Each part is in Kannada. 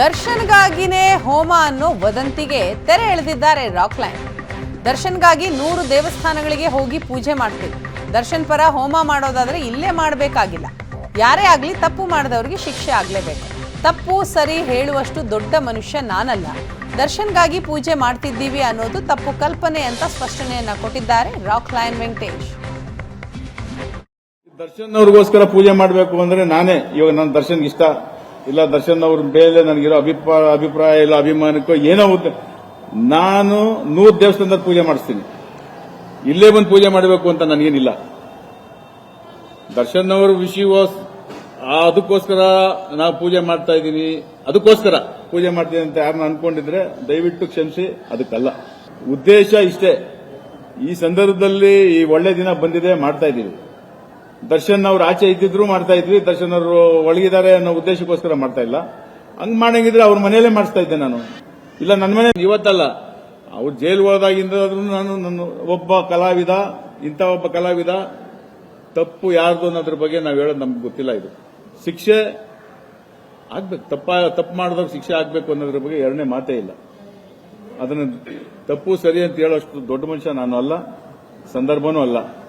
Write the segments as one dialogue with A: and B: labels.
A: ದರ್ಶನ್ಗಾಗಿನೇ ಹೋಮ ಅನ್ನೋ ವದಂತಿಗೆ ತೆರೆ ಎಳೆದಿದ್ದಾರೆ ರಾಕ್ ಲೈನ್. ದರ್ಶನ್ಗಾಗಿ ನೂರು ದೇವಸ್ಥಾನಗಳಿಗೆ ಹೋಗಿ ಪೂಜೆ ಮಾಡ್ತೀವಿ. ದರ್ಶನ್ ಪರ ಹೋಮ ಮಾಡೋದಾದ್ರೆ ಇಲ್ಲೇ ಮಾಡಬೇಕಾಗಿಲ್ಲ. ಯಾರೇ ಆಗಲಿ ತಪ್ಪು ಮಾಡಿದವರಿಗೆ ಶಿಕ್ಷೆ ಆಗಲೇಬೇಕು. ತಪ್ಪು, ಸರಿ ಹೇಳುವಷ್ಟು ದೊಡ್ಡ ಮನುಷ್ಯ ನಾನಲ್ಲ. ದರ್ಶನ್ಗಾಗಿ ಪೂಜೆ ಮಾಡ್ತಿದ್ದೀವಿ ಅನ್ನೋದು ತಪ್ಪು ಕಲ್ಪನೆ ಅಂತ ಸ್ಪಷ್ಟನೆಯನ್ನ ಕೊಟ್ಟಿದ್ದಾರೆ ರಾಕ್ ಲೈನ್ ವೆಂಕಟೇಶ್.
B: ದರ್ಶನ್ ಅವ್ರಿಗೋಸ್ಕರ ಪೂಜೆ ಮಾಡಬೇಕು ಅಂದ್ರೆ ನಾನೇ. ಇವಾಗ ನನ್ನ ದರ್ಶನ್ಗೆ ಇಷ್ಟ. ಇಲ್ಲ ದರ್ಶನ್ ಅವ್ರ ಮೇಲೆ ನನಗಿರೋ ಅಭಿಪ್ರಾಯ ಅಭಿಪ್ರಾಯ ಇಲ್ಲ ಅಭಿಮಾನಕ್ಕೋ ಏನೋ ಹೋಗುತ್ತೆ. ನಾನು ನೂರು ದೇವಸ್ಥಾನದ ಪೂಜೆ ಮಾಡಿಸ್ತೀನಿ. ಇಲ್ಲೇ ಬಂದು ಪೂಜೆ ಮಾಡಬೇಕು ಅಂತ ನನಗೇನಿಲ್ಲ. ದರ್ಶನ್ ಅವ್ರ ವಿಷಯ ಅದಕ್ಕೋಸ್ಕರ ನಾವು ಪೂಜೆ ಮಾಡ್ತಾ ಇದ್ದೀನಿ. ಅದಕ್ಕೋಸ್ಕರ ಪೂಜೆ ಮಾಡ್ತೀನಿ ಅಂತ ಯಾರನ್ನ ಅನ್ಕೊಂಡಿದ್ರೆ ದಯವಿಟ್ಟು ಕ್ಷಮಿಸಿ, ಅದಕ್ಕಲ್ಲ. ಉದ್ದೇಶ ಇಷ್ಟೇ. ಈ ಸಂದರ್ಭದಲ್ಲಿ ಈ ಒಳ್ಳೆ ದಿನ ಬಂದಿದೆ, ಮಾಡ್ತಾ ಇದ್ದೀವಿ. ದರ್ಶನ್ ಅವ್ರು ಆಚೆ ಇದ್ದಿದ್ರು ಮಾಡ್ತಾ ಇದ್ವಿ, ದರ್ಶನ್ ಅವರು ಒಳಗಿದ್ದಾರೆ ಅನ್ನೋ ಉದ್ದೇಶಕ್ಕೋಸ್ಕರ ಮಾಡ್ತಾ ಇಲ್ಲ. ಹಂಗ್ ಮಾಡಂಗಿದ್ರೆ ಅವ್ರ ಮನೆಯಲ್ಲೇ ಮಾಡಿಸ್ತಾ ಇದ್ದೆ ನಾನು. ಇಲ್ಲ ನನ್ನ ಮನೆ ಇವತ್ತಲ್ಲ. ಅವ್ರು ಜೈಲು ಹೋದಾಗಿಂದ ನಾನು ನನ್ನ ಒಬ್ಬ ಕಲಾವಿದ, ಇಂಥ ಒಬ್ಬ ಕಲಾವಿದ. ತಪ್ಪು ಯಾರ್ದು ಅನ್ನೋದ್ರ ಬಗ್ಗೆ ನಾವು ಹೇಳೋದು ನಮ್ಗೆ ಗೊತ್ತಿಲ್ಲ ಇದು. ಶಿಕ್ಷೆ ಆಗ್ಬೇಕು, ತಪ್ಪ, ತಪ್ಪು ಮಾಡಿದಾಗ ಶಿಕ್ಷೆ ಆಗ್ಬೇಕು ಅನ್ನೋದ್ರ ಬಗ್ಗೆ ಎರಡನೇ ಮಾತೇ ಇಲ್ಲ. ಅದನ್ನ ತಪ್ಪು ಸರಿ ಅಂತ ಹೇಳೋಷ್ಟು ದೊಡ್ಡ ಮನುಷ್ಯ ನಾನು ಅಲ್ಲ, ಸಂದರ್ಭನೂ ಅಲ್ಲ.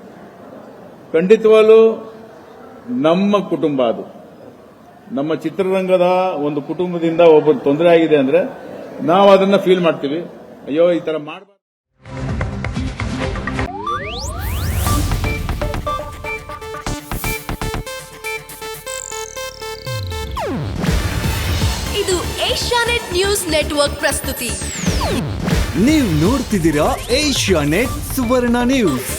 B: ಖಂಡಿತವಾಗ್ಲೂ ನಮ್ಮ ಕುಟುಂಬ ಅದು. ನಮ್ಮ ಚಿತ್ರರಂಗದ ಒಂದು ಕುಟುಂಬದಿಂದ ಒಬ್ಬರು ತೊಂದರೆ ಆಗಿದೆ ಅಂದ್ರೆ ನಾವು ಅದನ್ನ ಫೀಲ್ ಮಾಡ್ತೀವಿ. ಅಯ್ಯೋ ಈ ತರ ಮಾಡ
C: ಇದು ಏಷ್ಯಾನೆಟ್ ನ್ಯೂಸ್ ನೆಟ್ವರ್ಕ್ ಪ್ರಸ್ತುತಿ.
D: ನೀವು ನೋಡ್ತಿದ್ದೀರಾ ಏಷ್ಯಾ ನೆಟ್ ಸುವರ್ಣ ನ್ಯೂಸ್.